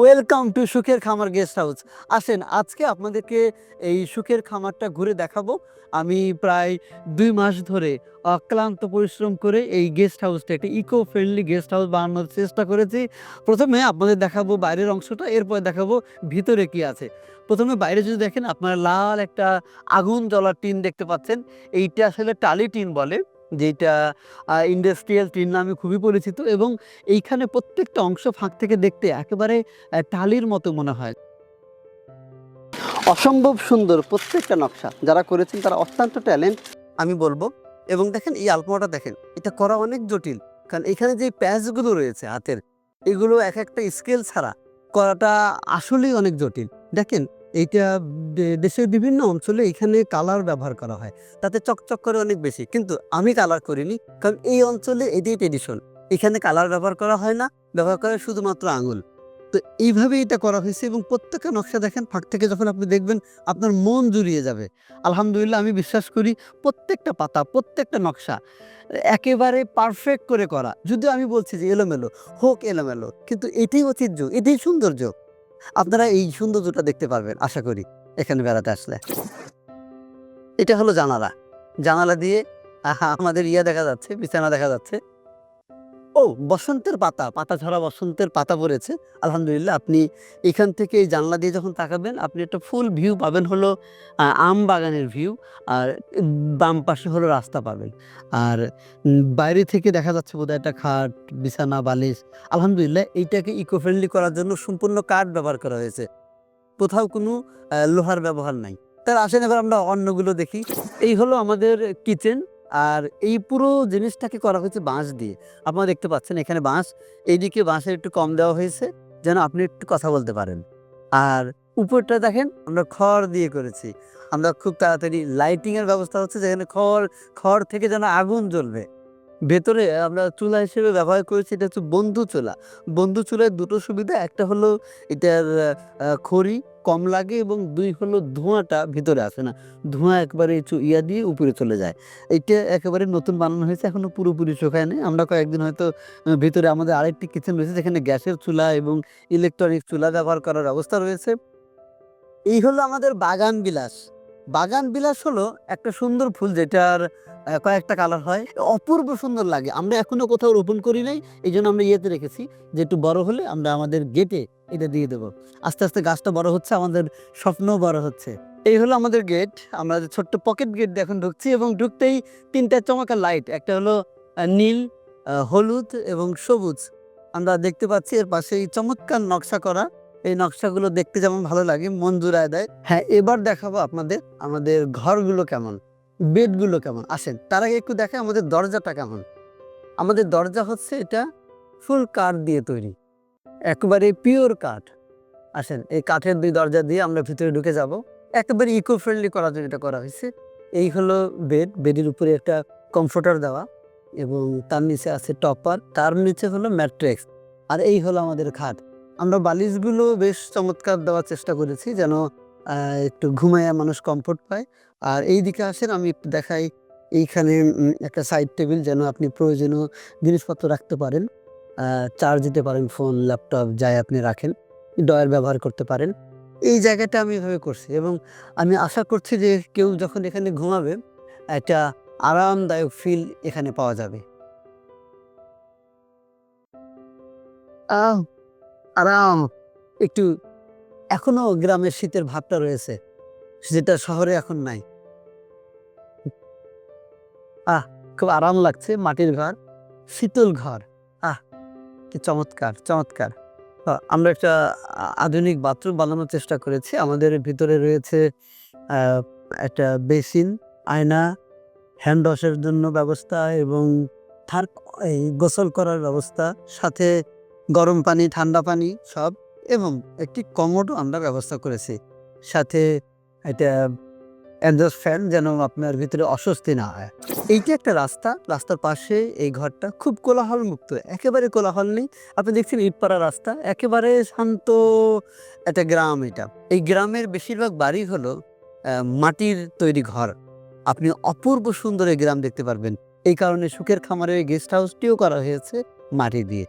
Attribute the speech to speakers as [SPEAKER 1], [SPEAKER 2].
[SPEAKER 1] Welcome to সুখের খামার guest house আসেন, আজকে আপনাদেরকে এই সুখের খামারটা ঘুরে দেখাবো। আমি প্রায় দুই মাস ধরে অক্লান্ত পরিশ্রম করে এই গেস্ট হাউসটা একটা ইকো ফ্রেন্ডলি গেস্ট হাউস বানানোর চেষ্টা করেছি। প্রথমে আপনাদের দেখাবো বাইরের অংশটা, এরপর দেখাবো ভিতরে কি আছে। প্রথমে বাইরে যদি দেখেন, আপনারা লাল একটা আগুন জ্বলার টিন দেখতে পাচ্ছেন। এইটা আসলে টালি টিন বলে। যেটা ইন্ডাস্ট্রিয়াল টিন নামে খুবই পরিচিত এবং এইখানে প্রত্যেকটা অংশ ফাঁক থেকে দেখতে একেবারে টালির মতো মনে হয়। অসম্ভব সুন্দর প্রত্যেকটা নকশা যারা করেছেন তারা অত্যন্ত ট্যালেন্ট আমি বলব। এবং দেখেন এই আলপনাটা দেখেন, এটা করা অনেক জটিল। কারণ এখানে যে প্যাচগুলো রয়েছে হাতের, এগুলো এক একটা স্কেল ছাড়া করাটা আসলেই অনেক জটিল। দেখেন এইটা দেশের বিভিন্ন অঞ্চলে এখানে কালার ব্যবহার করা হয়। তাতে চকচক করে অনেক বেশি। কিন্তু আমি কালার করিনি, কারণ এই অঞ্চলে এটাই ট্রেডিশন এখানে কালার ব্যবহার করা হয় না, ব্যবহার করা শুধুমাত্র আঙুল। তো এইভাবে এটা করা হয়েছে এবং প্রত্যেকটা নকশা দেখেন, ফাঁক থেকে যখন আপনি দেখবেন, আপনার মন জুড়িয়ে যাবে। আলহামদুলিল্লাহ, আমি বিশ্বাস করি প্রত্যেকটা পাতা, প্রত্যেকটা নকশা একেবারে পারফেক্ট করে করা। যদিও আমি বলছি যে এলোমেলো, হোক এলোমেলো, কিন্তু এটাই ঐতিহ্য, এটাই সৌন্দর্য। আপনারা এই সৌন্দর্যটা দেখতে পারবেন, আশা করি, এখানে বেড়াতে আসলে। এটা হলো জানালা। জানালা দিয়ে আমাদের ইয়া দেখা যাচ্ছে, বিছানা দেখা যাচ্ছে। ও, বসন্তের পাতা পাতা ছড়া বসন্তের পাতা পড়েছে। আলহামদুলিল্লাহ, আপনি এখান থেকে এই জানলা দিয়ে যখন তাকাবেন, আপনি একটা ফুল ভিউ পাবেন হলো আম বাগানের ভিউ, আর বাম পাশে হলো রাস্তা পাবেন। আর বাইরে থেকে দেখা যাচ্ছে বোধহয় একটা খাট, বিছানা, বালিশ। আলহামদুলিল্লাহ, এইটাকে ইকো ফ্রেন্ডলি করার জন্য সম্পূর্ণ কাঠ ব্যবহার করা হয়েছে। কোথাও কোনো লোহার ব্যবহার নাই। তার আসেন, এবার আমরা অন্যগুলো দেখি। এই হলো আমাদের কিচেন আর এই পুরো জিনিসটাকে করা হয়েছে বাঁশ দিয়ে। আপনারা দেখতে পাচ্ছেন এখানে বাঁশ, এইদিকে বাঁশের একটু কম দেওয়া হয়েছে, যেন আপনি একটু কথা বলতে পারেন। আর উপরটা দেখেন, আমরা খড় দিয়ে করেছি। আমরা খুব তাড়াতাড়ি লাইটিংয়ের ব্যবস্থা হচ্ছে, যেখানে খড় খড় থেকে যেন আগুন জ্বলবে। ভেতরে আমরা চুলা হিসেবে ব্যবহার করেছি, এটা হচ্ছে বন্ধু চুলা। বন্ধু চুলার দুটো সুবিধা, একটা হলো এটার খড়ি কম লাগে এবং দুই হলো ধোঁয়াটা ভিতরে আসে না। ধোঁয়া একবারে ইয়া দিয়ে উপরে চলে যায়। এটা একেবারে নতুন বানানো হয়েছে, এখনও পুরোপুরি শুকায় নেই। আমরা কয়েকদিন হয়তো ভিতরে আমাদের আরেকটি কিচেন রয়েছে, যেখানে গ্যাসের চুলা এবং ইলেকট্রনিক চুলা ব্যবহার করার অবস্থা রয়েছে। এই হলো আমাদের বাগান বিলাস। বাগান বিলাস হলো একটা সুন্দর ফুল যেটার কয়েকটা কালার হয়। অপূর্ব সুন্দর লাগে। আমরা এখনও কোথাও রোপণ করি নাই এই জন্য আমরা ইয়েতে রেখেছি যে একটু বড় হলে আমরা আমাদের গেটে এটা দিয়ে দেবো। আস্তে আস্তে গাছটা বড় হচ্ছে, আমাদের স্বপ্ন বড় হচ্ছে। এই হলো আমাদের গেট আমরা ছোট্ট পকেট গেট এখন ঢুকছি এবং ঢুকতেই তিনটা চমৎকার লাইট একটা হলো নীল হলুদ এবং সবুজ। আমরা দেখতে পাচ্ছি এর পাশে চমৎকার নকশা করা এই নকশাগুলো দেখতে যেমন ভালো লাগে, মন জুড়ায় দেয়। হ্যাঁ এবার দেখাবো আপনাদের, আমাদের ঘরগুলো কেমন, বেডগুলো কেমন। আসেন, তার আগে একটু দেখে আমাদের দরজাটা কেমন। আমাদের দরজা হচ্ছে এটা ফুল কাঠ দিয়ে তৈরি, একেবারে পিওর কাঠ। আসেন, এই কাঠের দুই দরজা দিয়ে আমরা ভিতরে ঢুকে যাব। একেবারে ইকো ফ্রেন্ডলি করার জন্য এটা করা হয়েছে। এই হলো বেড, বেডের উপরে একটা কমফোর্টার দেওয়া এবং তার নিচে আছে টপার তার নিচে হলো ম্যাট্রিক্স আর এই হলো আমাদের খাট। আমরা বালিশগুলো বেশ চমৎকার দেওয়ার চেষ্টা করেছি যেন একটু ঘুমায় মানুষ কমফোর্ট পায়। আর এই দিকে আসেন আমি দেখাই এইখানে একটা সাইড টেবিল যেন আপনি প্রয়োজনীয় জিনিসপত্র রাখতে পারেন। চার্জ দিতে পারেন ফোন ল্যাপটপ যাই আপনি রাখেন ডয়ার ব্যবহার করতে পারেন। এই জায়গাটা আমি এভাবে করছি এবং আমি আশা করছি যে কেউ যখন এখানে ঘুমাবে একটা আরামদায়ক ফিল এখানে পাওয়া যাবে। আহ, আরাম। একটু এখনও গ্রামের শীতের ভাবটা রয়েছে, যেটা শহরে এখন নাই। আহ, খুব আরাম লাগছে মাটির ঘর, শীতল ঘর। আহ, কি চমৎকার চমৎকার। আমরা একটা আধুনিক বাথরুম বানানোর চেষ্টা করেছি। আমাদের ভিতরে রয়েছে একটা বেসিন, আয়না, হ্যান্ড ওয়াশের জন্য ব্যবস্থা এবং থার এই গোসল করার ব্যবস্থা। সাথে গরম পানি, ঠান্ডা পানি সব এবং একটি কমোডও আমরা ব্যবস্থা করেছি। সাথে এটা অ্যাডজাস্ট ফ্যান যেন আপনার ভিতরে অস্বস্তি না হয়। এইটা একটা রাস্তা, রাস্তার পাশে এই ঘরটা খুব কোলাহল মুক্ত একেবারে কোলাহল নেই। আপনি দেখছেন ইটপাড়া রাস্তা, একেবারে শান্ত একটা গ্রাম এটা। এই গ্রামের বেশিরভাগ বাড়ি হলো মাটির তৈরি ঘর। আপনি অপূর্ব সুন্দর এই গ্রাম দেখতে পারবেন। এই কারণে সুখের খামারের গেস্ট হাউসটিও করা হয়েছে মাটি দিয়ে।